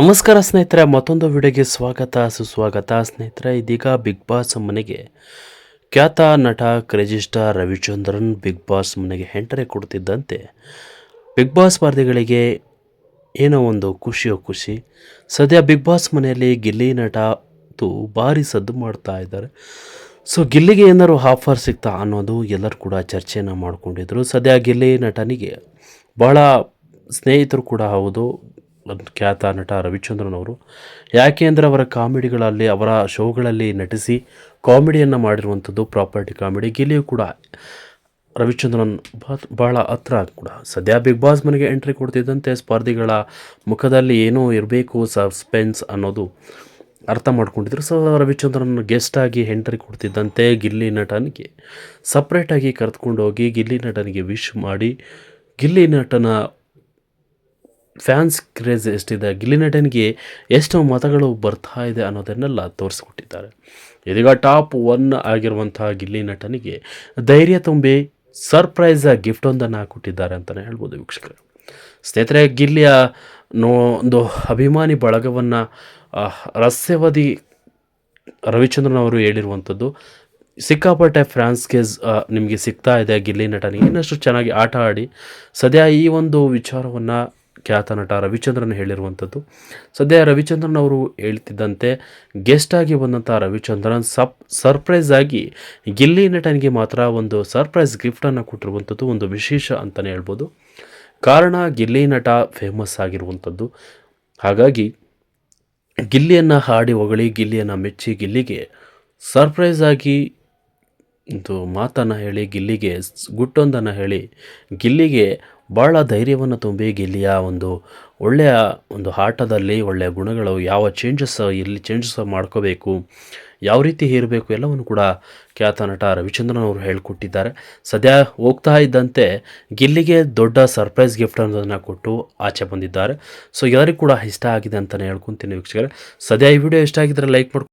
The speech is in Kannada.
ನಮಸ್ಕಾರ ಸ್ನೇಹಿತರೆ, ಮತ್ತೊಂದು ವಿಡಿಯೋಗೆ ಸ್ವಾಗತ, ಸುಸ್ವಾಗತ. ಸ್ನೇಹಿತರೆ, ಇದೀಗ ಬಿಗ್ ಬಾಸ್ ಮನೆಗೆ ಖ್ಯಾತ ನಟ crazy star Ravichandran Bigg Boss ಮನೆಗೆ ಎಂಟ್ರಿ ಕೊಡ್ತಿದ್ದಂತೆ. ಬಿಗ್ ಬಾಸ್ ಸ್ಪರ್ಧಿಗಳಿಗೆ ಏನೋ ಒಂದು ಖುಷಿಯೋ ಖುಷಿ. ಸದ್ಯ ಬಿಗ್ ಬಾಸ್ ಮನೆಯಲ್ಲಿ ಗಿಲ್ಲಿ ನಟ ಭಾರಿ ಸದ್ದು ಮಾಡ್ತಾ ಇದ್ದಾರೆ. ಸೊ ಗಿಲ್ಲಿಗೆ ಏನಾದ್ರು ಆಫರ್ ಸಿಗ್ತಾ ಅನ್ನೋದು ಎಲ್ಲರೂ ಕೂಡ ಚರ್ಚೆಯನ್ನು ಮಾಡ್ಕೊಂಡಿದ್ರು. ಸದ್ಯ ಗಿಲ್ಲಿ ನಟನಿಗೆ ಭಾಳ ಸ್ನೇಹಿತರು ಕೂಡ ಹೌದು. ಖ್ಯಾತ ನಟ ರವಿಚಂದ್ರನ್ ಅವರು ಯಾಕೆ ಅಂದರೆ ಅವರ ಕಾಮಿಡಿಗಳಲ್ಲಿ, ಅವರ ಶೋಗಳಲ್ಲಿ ನಟಿಸಿ ಕಾಮಿಡಿಯನ್ನು ಮಾಡಿರುವಂಥದ್ದು ಪ್ರಾಪರ್ಟಿ ಕಾಮಿಡಿ. ಗಿಲ್ಲಿಯು ಕೂಡ ರವಿಚಂದ್ರನ್ ಬಾ- ಭಾಳ ಹತ್ರ ಕೂಡ. ಸದ್ಯ ಬಿಗ್ ಬಾಸ್ ಮನೆಗೆ ಎಂಟ್ರಿ ಕೊಡ್ತಿದ್ದಂತೆ ಸ್ಪರ್ಧಿಗಳ ಮುಖದಲ್ಲಿ ಏನೋ ಇರಬೇಕು ಸಸ್ಪೆನ್ಸ್ ಅನ್ನೋದು ಅರ್ಥ ಮಾಡ್ಕೊಂಡಿದ್ರು. ಸೊ ರವಿಚಂದ್ರನ್ ಗೆಸ್ಟ್ ಆಗಿ ಎಂಟ್ರಿ ಕೊಡ್ತಿದ್ದಂತೆ ಗಿಲ್ಲಿ ನಟನಿಗೆ. ಸಪ್ರೇಟಾಗಿ ಕರೆದುಕೊಂಡು ಹೋಗಿ ಗಿಲ್ಲಿ ನಟನಿಗೆ ವಿಶ್ ಮಾಡಿ, ಗಿಲ್ಲಿ ನಟನ ಫ್ಯಾನ್ಸ್ ಕ್ರೇಜ್ ಎಷ್ಟಿದೆ? ಗಿಲಿನಟನ್ಗೆ ನಟನಿಗೆ ಎಷ್ಟು ಮತಗಳು ಬರ್ತಾ ಇದೆ ಅನ್ನೋದನ್ನೆಲ್ಲ ತೋರಿಸ್ಕೊಟ್ಟಿದ್ದಾರೆ. ಇದೀಗ ಟಾಪ್ ಒನ್ ಆಗಿರುವಂತಹ ಗಿಲ್ಲಿ ನಟನಿಗೆ ಧೈರ್ಯ ತುಂಬಿ ಸರ್ಪ್ರೈಸ್ ಗಿಫ್ಟೊಂದನ್ನು ಕೊಟ್ಟಿದ್ದಾರೆ ಅಂತಲೇ ಹೇಳ್ಬೋದು ವೀಕ್ಷಕರು. ಸ್ನೇಹಿತರೆ, ಗಿಲ್ಲಿಯ ನೋ ಒಂದು ಅಭಿಮಾನಿ ಬಳಗವನ್ನು ರಹಸ್ಯವಾದಿ ರವಿಚಂದ್ರನ್ ಅವರು ಹೇಳಿರುವಂಥದ್ದು, ಸಿಕ್ಕಾಪಟ್ಟೆ ಫ್ರಾನ್ಸ್ ಫ್ರಾನ್ಸ್ಗೆ ನಿಮಗೆ ಸಿಗ್ತಾ ಇದೆ ಗಿಲ್ಲಿ ನಟನಿಗೆ ಇನ್ನಷ್ಟು ಚೆನ್ನಾಗಿ ಆಟ ಆಡಿ ಸದ್ಯ ಈ ಒಂದು ವಿಚಾರವನ್ನು ಖ್ಯಾತ ನಟ ರವಿಚಂದ್ರನ್ ಹೇಳಿರುವಂಥದ್ದು. ಸದ್ಯ ರವಿಚಂದ್ರನ್ ಅವರು ಹೇಳ್ತಿದ್ದಂತೆ ಗೆಸ್ಟ್ ಆಗಿ ಬಂದಂಥ ರವಿಚಂದ್ರನ್ ಸಪ್ ಸರ್ಪ್ರೈಸ್ ಆಗಿ ಗಿಲ್ಲಿ ನಟನಿಗೆ ಮಾತ್ರ ಒಂದು ಸರ್ಪ್ರೈಸ್ ಗಿಫ್ಟನ್ನು ಕೊಟ್ಟಿರುವಂಥದ್ದು, ಒಂದು ವಿಶೇಷ ಅಂತಲೇ ಹೇಳ್ಬೋದು. ಕಾರಣ ಗಿಲ್ಲಿ ನಟ ಫೇಮಸ್ ಆಗಿರುವಂಥದ್ದು. ಹಾಗಾಗಿ ಗಿಲ್ಲಿಯನ್ನು ಹಾಡಿ ಹೊಗಳಿ, ಗಿಲ್ಲಿಯನ್ನು ಮೆಚ್ಚಿ ಗಿಲ್ಲಿಗೆ ಸರ್ಪ್ರೈಸ್ ಆಗಿ ಒಂದು ಮಾತನ್ನು ಹೇಳಿ, ಗಿಲ್ಲಿಗೆ ಗುಟ್ಟೊಂದನ್ನು ಹೇಳಿ, ಗಿಲ್ಲಿಗೆ ಭಾಳ ಧೈರ್ಯವನ್ನು ತುಂಬಿ ಗೆಲ್ಲಿಯ ಒಂದು ಒಳ್ಳೆಯ ಒಂದು ಆಟದಲ್ಲಿ ಒಳ್ಳೆಯ ಗುಣಗಳು ಯಾವ ಚೇಂಜಸ್ ಇಲ್ಲಿ ಚೇಂಜಸ್ ಮಾಡ್ಕೋಬೇಕು, ಯಾವ ರೀತಿ ಇರಬೇಕು ಎಲ್ಲವನ್ನು ಕೂಡ ಖ್ಯಾತ ನಟ ರವಿಚಂದ್ರನ್ ಅವರು ಹೇಳಿಕೊಟ್ಟಿದ್ದಾರೆ. ಸದ್ಯ ಹೋಗ್ತಾ ಇದ್ದಂತೆ ಗಿಲ್ಲಿಗೆ ದೊಡ್ಡ ಸರ್ಪ್ರೈಸ್ ಗಿಫ್ಟ್ ಅನ್ನೋದನ್ನು ಕೊಟ್ಟು ಆಚೆ ಬಂದಿದ್ದಾರೆ. ಸೊ ಎಲ್ಲರಿಗೂ ಕೂಡ ಇಷ್ಟ ಆಗಿದೆ ಅಂತಲೇ ಹೇಳ್ಕೊತೀನಿ ವೀಕ್ಷಕರೇ. ಸದ್ಯ ಈ ವಿಡಿಯೋ ಇಷ್ಟ ಆಗಿದ್ರೆ ಲೈಕ್ ಮಾಡ್ಕೊಂಡು